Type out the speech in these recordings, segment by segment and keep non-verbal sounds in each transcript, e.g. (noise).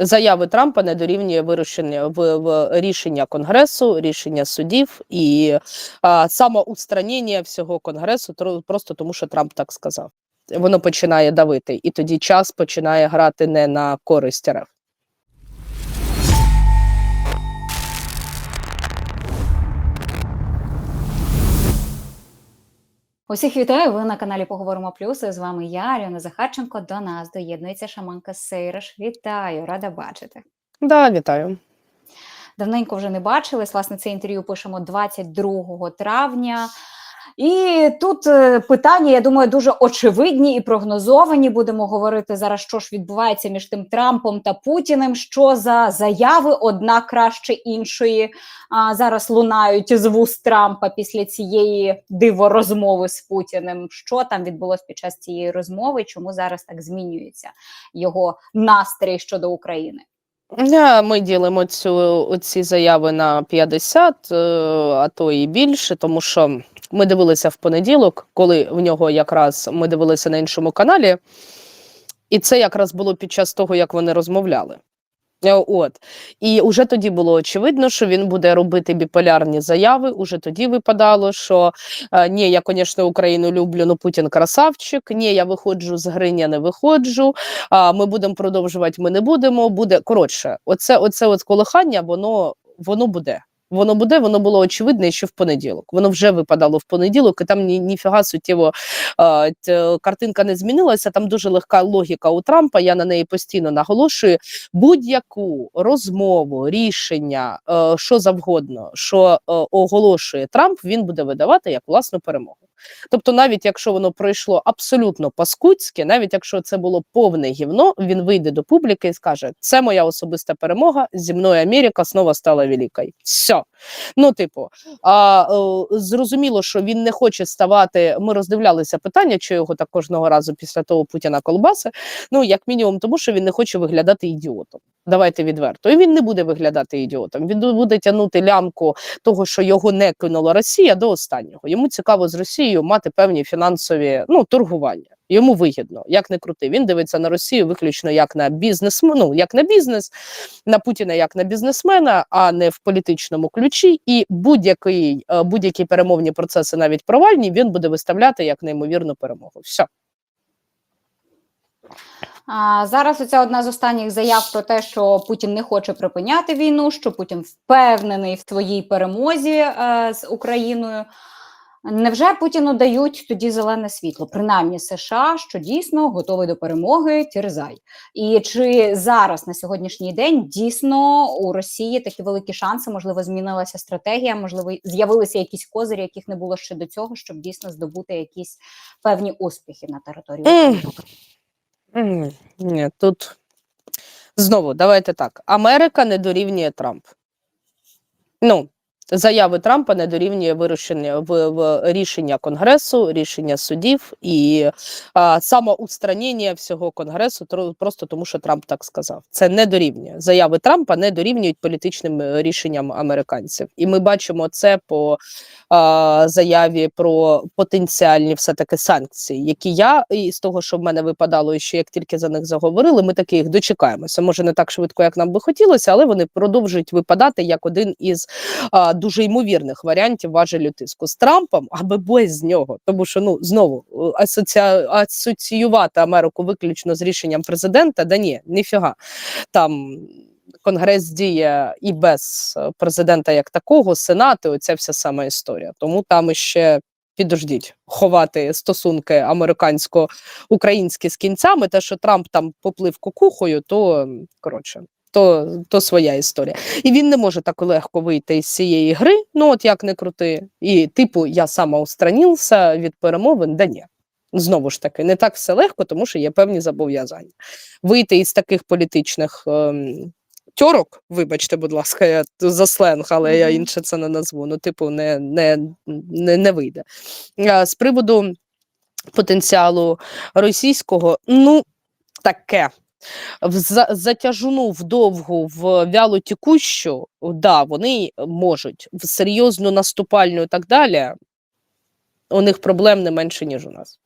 заяви Трампа не дорівнює вирішення в, в рішення Конгресу, рішення судів і а, самоустранення всього Конгресу просто тому, що Трамп так сказав. Воно починає давити, і тоді час починає грати не на користь РФ. Усіх вітаю. Ви на каналі Поговоримо Плюс. З вами я, Альона Захарченко. До нас доєднується шаманка Сейраш. Вітаю, рада бачити. Да, вітаю. Давненько вже не бачились. Власне, це інтерв'ю пишемо 22 травня. І тут е, питання, я думаю, дуже очевидні і прогнозовані. Будемо говорити зараз, що ж відбувається між тим Трампом та Путіним. Що за заяви одна краще іншої а, зараз лунають з вуст Трампа після цієї диворозмови з Путіним. Що там відбулося під час цієї розмови? Чому зараз так змінюється його настрій щодо України? Е, Ми ділимо цю ці заяви на 50, е, а то і більше, тому що ми дивилися в понеділок, коли в нього якраз ми дивилися на іншому каналі, і це якраз було під час того, як вони розмовляли. Е, От і вже тоді було очевидно, що він буде робити біполярні заяви. Уже тоді випадало, що е, ні, я, звісно, Україну люблю, ну Путін красавчик. Ні, я виходжу з гриня, не виходжу. А ми будемо продовжувати, ми не будемо. Буде коротше, оце, оце от колихання, воно воно буде. Воно буде, воно було очевидне ще в понеділок. Воно вже випадало в понеділок, і там ні, ніфіга суттєво е, картинка не змінилася. Там дуже легка логіка у Трампа. Я на неї постійно наголошую. Будь-яку розмову, рішення, е, що завгодно, що е, оголошує Трамп, він буде видавати як власну перемогу. Тобто, навіть якщо воно пройшло абсолютно паскудське, навіть якщо це було повне гівно, він вийде до публіки і скаже: це моя особиста перемога. Зі мною Америка знову стала великою. Все. Ну, типу, а, е, зрозуміло, що він не хоче ставати. Ми роздивлялися питання, чи його так кожного разу після того Путіна колбаси. Ну, як мінімум, тому що він не хоче виглядати ідіотом. Давайте відверто. І він не буде виглядати ідіотом. Він буде тягнути лямку того, що його не кинула Росія до останнього. Йому цікаво з Росією мати певні фінансові ну торгування. Йому вигідно, як не крути. Він дивиться на Росію виключно як на бізнес, ну як на бізнес, на Путіна як на бізнесмена, а не в політичному ключі. І будь-який е, будь-які перемовні процеси, навіть провальні, він буде виставляти як неймовірну перемогу. Все. А, зараз оця одна з останніх заяв про те, що Путін не хоче припиняти війну, що Путін впевнений в своїй перемозі е, з Україною. Невже Путіну дають тоді зелене світло, принаймні США, що дійсно готовий до перемоги Тірзай? І чи зараз на сьогоднішній день дійсно у Росії такі великі шанси? Можливо, змінилася стратегія, можливо, з'явилися якісь козирі, яких не було ще до цього, щоб дійсно здобути якісь певні успіхи на території. України? М, Ні, тут знову давайте так. Америка не дорівнює Трамп. Ну, заяви Трампа не дорівнює вирішення в, в рішення Конгресу, рішення судів і а, самоустранення всього Конгресу просто тому, що Трамп так сказав. Це не дорівнює. Заяви Трампа не дорівнюють політичним е, рішенням американців. І ми бачимо це по а, заяві про потенціальні все-таки санкції, які я і з того, що в мене випадало, і що як тільки за них заговорили, ми таки їх дочекаємося. Може не так швидко, як нам би хотілося, але вони продовжують випадати як один із а, дуже ймовірних варіантів важелю тиску з Трампом, аби без нього. Тому що ну знову е, асоціа... асоціювати Америку виключно з рішенням президента, да ні, ніфіга там. Конгрес діє і без е, президента як такого, сенати, оця вся сама історія. Тому там іще підождіть ховати стосунки американсько-українські з кінцями. Те, що Трамп там поплив кукухою, то коротше. То, то своя історія. І він не може так легко вийти із цієї гри, ну от як не крути. І, типу, я сама устранився від перемовин, да ні. Знову ж таки, не так все легко, тому що є певні зобов'язання. Вийти із таких політичних ем, тьорок, вибачте, будь ласка, я за сленг, але я інше це не назву. Ну, типу, не, не, не, не вийде. А, з приводу потенціалу російського, ну, таке. В за- затяжну, вдовгу, в вяло тікущу, да, вони можуть в серйозну наступальну і так далі. У них проблем не менше, ніж у нас.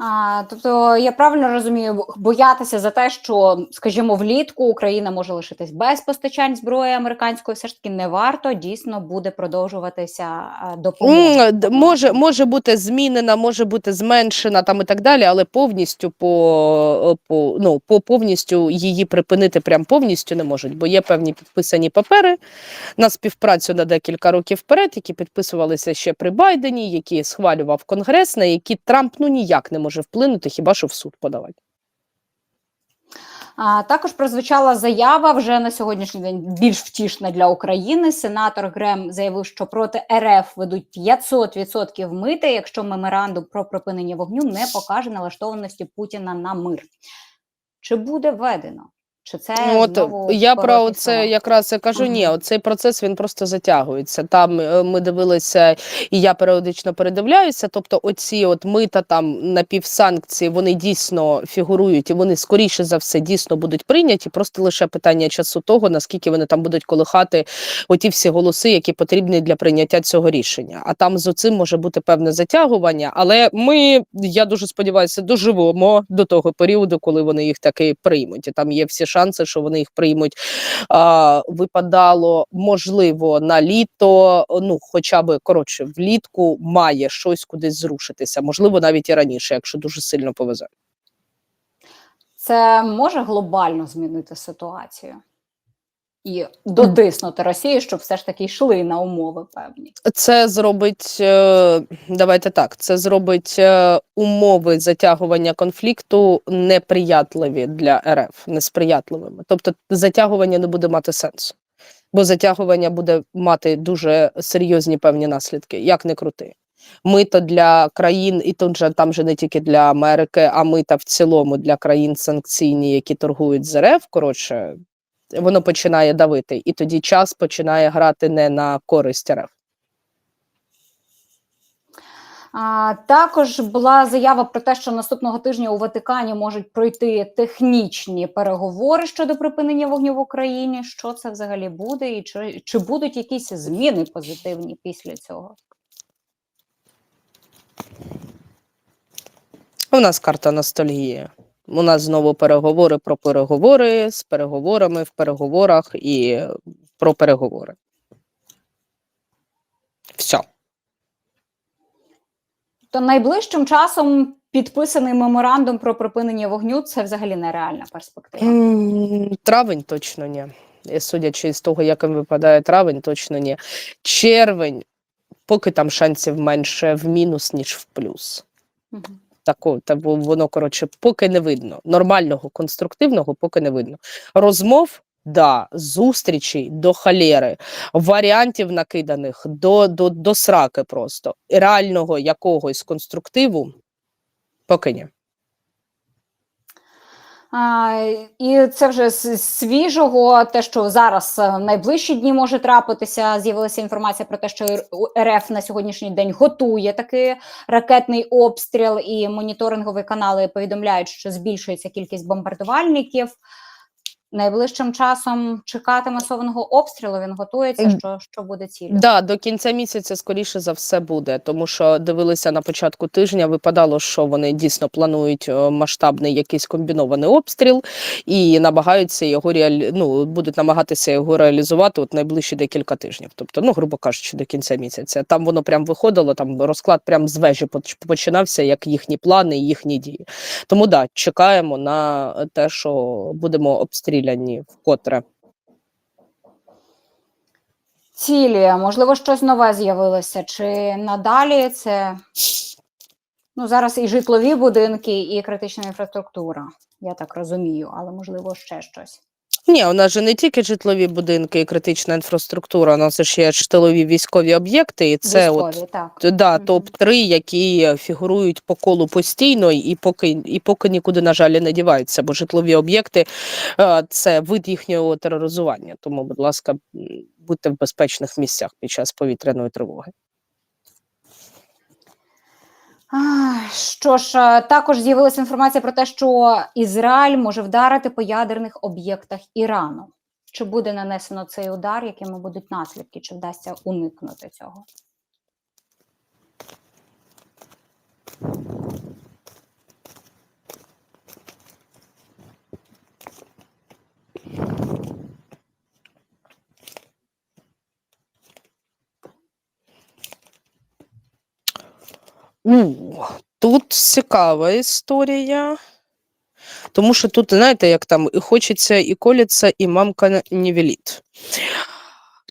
А, тобто я правильно розумію, боятися за те, що, скажімо, влітку Україна може лишитись без постачань зброї американської, все ж таки не варто. Дійсно буде продовжуватися допомога. Може, може бути змінена, може бути зменшена там і так далі, але повністю по, по, ну, по повністю її припинити прям повністю не можуть, бо є певні підписані папери на співпрацю на декілька років вперед, які підписувалися ще при Байдені, які схвалював Конгрес, на які Трамп ну ніяк не може вплинути, хіба що в суд подавати. Також прозвучала заява вже на сьогоднішній день більш втішна для України. Сенатор Грем заявив, що проти РФ ведуть 500% мити, якщо меморандум про припинення вогню не покаже налаштованості Путіна на мир. Чи буде введено? Чи це Ну, От знову я про це якраз і кажу. Ні, оцей процес він просто затягується. Там е, ми дивилися, і я періодично передивляюся. Тобто, оці от мита там напівсанкції, вони дійсно фігурують, і вони скоріше за все дійсно будуть прийняті. Просто лише питання часу того, наскільки вони там будуть колихати оті всі голоси, які потрібні для прийняття цього рішення. А там з оцим може бути певне затягування. Але ми, я дуже сподіваюся, доживемо до того періоду, коли вони їх таки приймуть. І там є всі шанси, що вони їх приймуть. А, випадало можливо на літо. Ну, хоча би коротше, влітку має щось кудись зрушитися. Можливо, навіть і раніше, якщо дуже сильно повезе. Це може глобально змінити ситуацію і дотиснути Росію, щоб все ж таки йшли на умови певні. Це зробить, е, давайте так, це зробить е, умови затягування конфлікту неприятливі для РФ, несприятливими. Тобто затягування не буде мати сенсу, бо затягування буде мати дуже серйозні певні наслідки, як не крути. Мито для країн, і тут же там же не тільки для Америки, а мита в цілому для країн санкційні, які торгують з РФ. Коротше, воно починає давити, і тоді час починає грати не на користь РФ. А, також була заява про те, що наступного тижня у Ватикані можуть пройти технічні переговори щодо припинення вогню в Україні. Що це взагалі буде, і чи, чи будуть якісь зміни позитивні після цього? У нас карта ностальгії. У нас знову переговори про переговори з переговорами в переговорах і про переговори. Все. То найближчим часом підписаний меморандум про припинення вогню це взагалі нереальна перспектива. Травень точно ні. І судячи з того, як їм випадає травень, точно ні. Червень, поки там шансів менше в мінус, ніж в плюс. Мгм. Тако, та воно, коротше, поки не видно. Нормального, конструктивного, поки не видно. Розмов, да, зустрічей до халери, варіантів накиданих до, до, до сраки просто. Реального якогось конструктиву, поки ні. І це вже з свіжого, те, що зараз е, в найближчі дні може трапитися. З'явилася інформація про те, що РФ на сьогоднішній день готує такий ракетний обстріл, і моніторингові канали повідомляють, що збільшується кількість бомбардувальників. Найближчим часом чекати масованого обстрілу. Він готується. Що, що буде цілею? Да, до кінця місяця скоріше за все буде, тому що дивилися на початку тижня. Випадало, що вони дійсно планують е, масштабний якийсь комбінований обстріл і намагаються його реалі... ну, будуть намагатися його реалізувати от найближчі декілька тижнів. Тобто, ну грубо кажучи, до кінця місяця. Там воно прям виходило. Там розклад прям з вежі поч- починався, як їхні плани і їхні дії. Тому да, чекаємо на те, що будемо обстріляні вкотре. Цілі, можливо, щось нове з'явилося, чи надалі це ну, зараз і житлові будинки, і критична інфраструктура, я так розумію, але можливо ще щось. Ні, у нас же не тільки житлові будинки і критична інфраструктура, у нас ж є ж тилові військові об'єкти, і це Військові, от так. да, Мгм. топ-3, які фігурують по колу постійно і поки, і поки нікуди, на жаль, не діваються, бо житлові об'єкти е, це вид їхнього тероризування. Тому, будь ласка, м, будьте в безпечних місцях під час повітряної тривоги. Що ж, е, також з'явилася інформація про те, що Ізраїль може вдарити по ядерних об'єктах Ірану. Чи буде нанесено цей удар, якими будуть наслідки, чи вдасться уникнути цього? У, тут цікава історія. Тому що тут, знаєте, як там і хочеться, і колеться, і мамка не велить.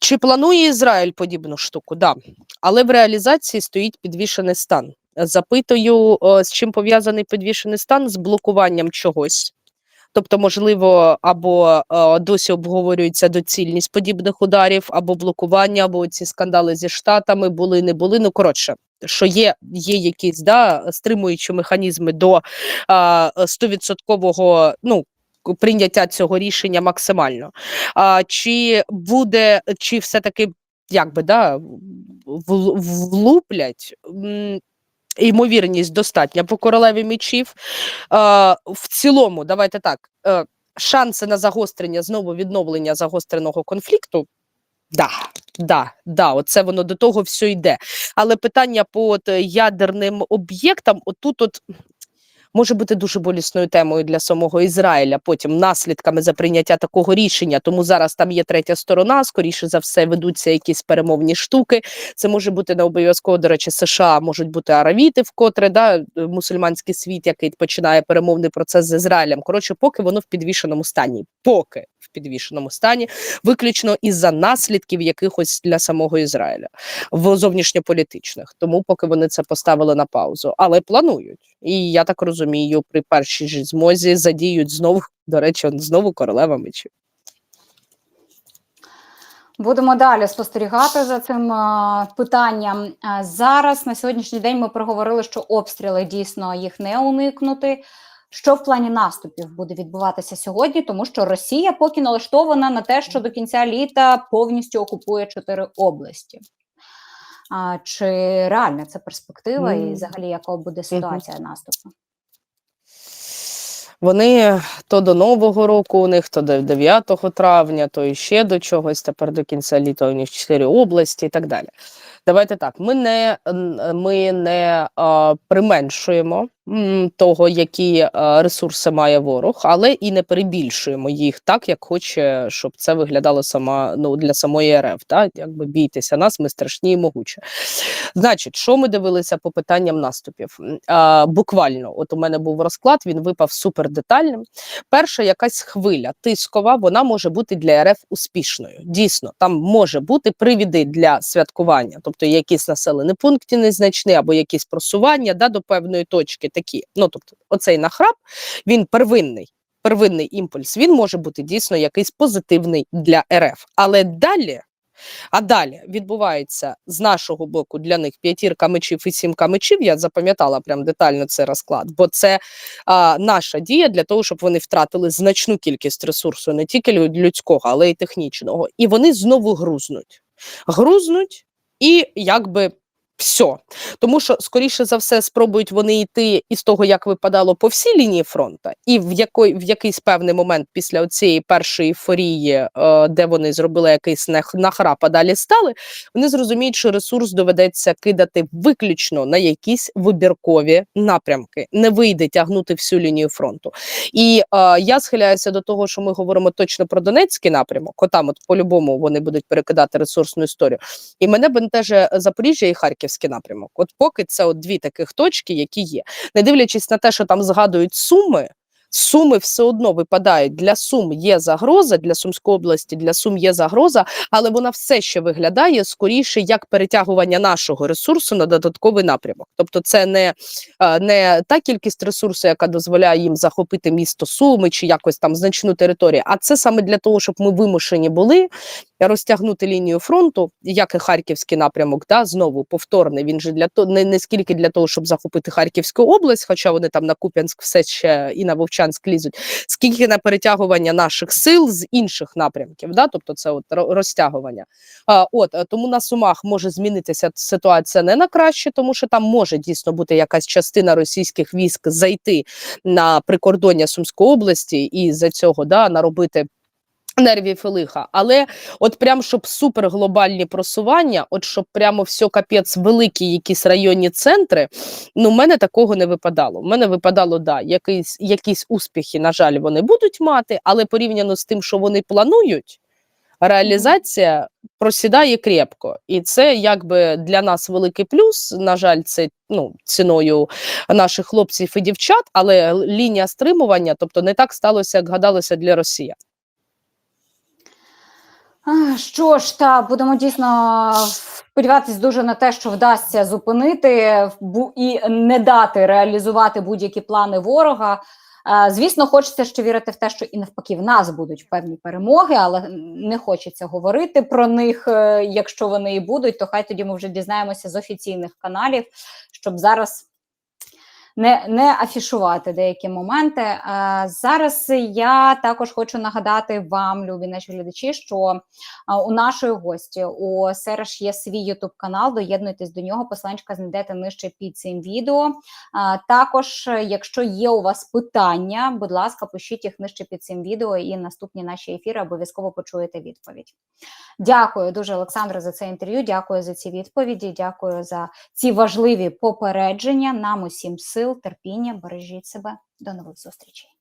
Чи планує Ізраїль подібну штуку? Да. Але в реалізації стоїть підвішений стан. Запитую, з чим пов'язаний підвішений стан? З блокуванням чогось. Тобто, можливо, або досі обговорюється доцільність подібних ударів, або блокування, або ці скандали зі штатами були, не були. Ну коротше, що є, є якісь да, стримуючі механізми до стовідсоткового ну, прийняття цього рішення максимально. А, чи буде, чи все-таки як би, да, влуплять? Ймовірність достатня по королеві мечів. Е, в цілому, давайте так. Е, шанси на загострення, знову відновлення загостреного конфлікту. Да, да, да, оце воно до того все йде. Але питання по от, ядерним об'єктам, отут от може бути дуже болісною темою для самого Ізраїля, потім наслідками за прийняття такого рішення. Тому зараз там є третя сторона, скоріше за все, ведуться якісь перемовні штуки. Це може бути не обов'язково, до речі, США можуть бути аравіти, вкотре да, е, мусульманський світ, який починає перемовний процес з Ізраїлем. Коротше, поки воно в підвішеному стані, поки в підвішеному стані, виключно із-за наслідків якихось для самого Ізраїля в зовнішньополітичних. Тому поки вони це поставили на паузу, але планують. І я так розумію, при першій ж змозі задіють знову, (laughs) до речі, знову королева мечів. Будемо далі спостерігати за цим е, питанням. Е, Зараз на сьогоднішній день ми проговорили, що обстріли дійсно їх не уникнути. Що в плані наступів буде відбуватися сьогодні, тому що Росія поки налаштована на те, що до кінця літа повністю окупує чотири області. А, чи реальна це перспектива, і взагалі яка буде ситуація наступу? Вони то до Нового року, у них то до 9 травня, то ще до чогось. Тепер до кінця літа у них чотири області і так далі. Давайте так. Ми не, ми не а, применшуємо того, які ресурси має ворог, але і не перебільшуємо їх так, як хоче, щоб це виглядало сама ну для самої РФ. Так? Якби бійтеся нас, ми страшні і могучі. Значить, що ми дивилися по питанням наступів? А, буквально, от у мене був розклад, він випав супер детальним. Перша якась хвиля тискова, вона може бути для РФ успішною. Дійсно, там може бути привіди для святкування, тобто якісь населені пункти незначні або якісь просування да, до певної точки. Такі, ну тобто, оцей нахрап він первинний. Первинний імпульс він може бути дійсно якийсь позитивний для РФ. Але далі а далі відбувається з нашого боку для них п'ятірка мечів і сімка мечів. Я запам'ятала прям детально цей розклад, бо це а, наша дія для того, щоб вони втратили значну кількість ресурсу, не тільки людського, але й технічного. І вони знову грузнуть. Грузнуть і якби. Все, тому що скоріше за все спробують вони йти із того, як випадало по всій лінії фронту, і в якої в якийсь певний момент після цієї першої ефорії, е, де вони зробили якийсь нах- нахрап, а далі стали, вони зрозуміють, що ресурс доведеться кидати виключно на якісь вибіркові напрямки. Не вийде тягнути всю лінію фронту. І е, я схиляюся до того, що ми говоримо точно про Донецький напрямок. Отам, от по-любому, вони будуть перекидати ресурсну історію. І мене бентеже Запоріжжя і Харківський напрямок. От поки це от дві таких точки, які є, не дивлячись на те, що там згадують суми. Суми все одно випадають для Сум є загроза для Сумської області, для Сум є загроза, але вона все ще виглядає скоріше як перетягування нашого ресурсу на додатковий напрямок. Тобто, це не, не та кількість ресурсу, яка дозволяє їм захопити місто Суми чи якось там значну територію, а це саме для того, щоб ми вимушені були розтягнути лінію фронту, як і харківський напрямок, да, знову повторний. Він же для того не, не скільки для того, щоб захопити Харківську область, хоча вони там на Куп'янськ все ще і на Вовчанськ лізуть, скільки на перетягування наших сил з інших напрямків, да, тобто це от розтягування. А, от е, тому на сумах може змінитися ситуація не на краще, тому що там може дійсно бути якась частина російських військ зайти на прикордоння Сумської області і за цього да наробити. Нервів і лиха, але от прям щоб суперглобальні просування, от щоб прямо все капець великі якісь районні центри. Ну, в мене такого не випадало. У мене випадало, да, якісь, якісь успіхи, на жаль, вони будуть мати, але порівняно з тим, що вони планують. реалізація просідає крепко. І це якби для нас великий плюс. На жаль, це ну, ціною наших хлопців і дівчат, але лінія стримування, тобто не так сталося, як гадалося для росіян. Що ж, та будемо дійсно сподіватись дуже на те, що вдасться зупинити і не дати реалізувати будь-які плани ворога. Звісно, хочеться ще вірити в те, що і навпаки в нас будуть певні перемоги, але не хочеться говорити про них. е, Якщо вони і будуть, то хай тоді ми вже дізнаємося з офіційних каналів, щоб зараз не, не афішувати деякі моменти. Е, Зараз я також хочу нагадати вам, любі наші глядачі, що а, у нашої гості у Сереш є свій ютуб канал. Доєднуйтесь до нього. Посланчика знайдете нижче під цим відео. А, також, е, якщо є у вас питання, будь ласка, пишіть їх нижче під цим відео, і наступні наші ефіри обов'язково почуєте відповідь. Дякую дуже, Олександре, за це інтерв'ю. Дякую за ці відповіді. Дякую за ці важливі попередження. Нам усім сил, терпіння. Бережіть себе. До нових зустрічей.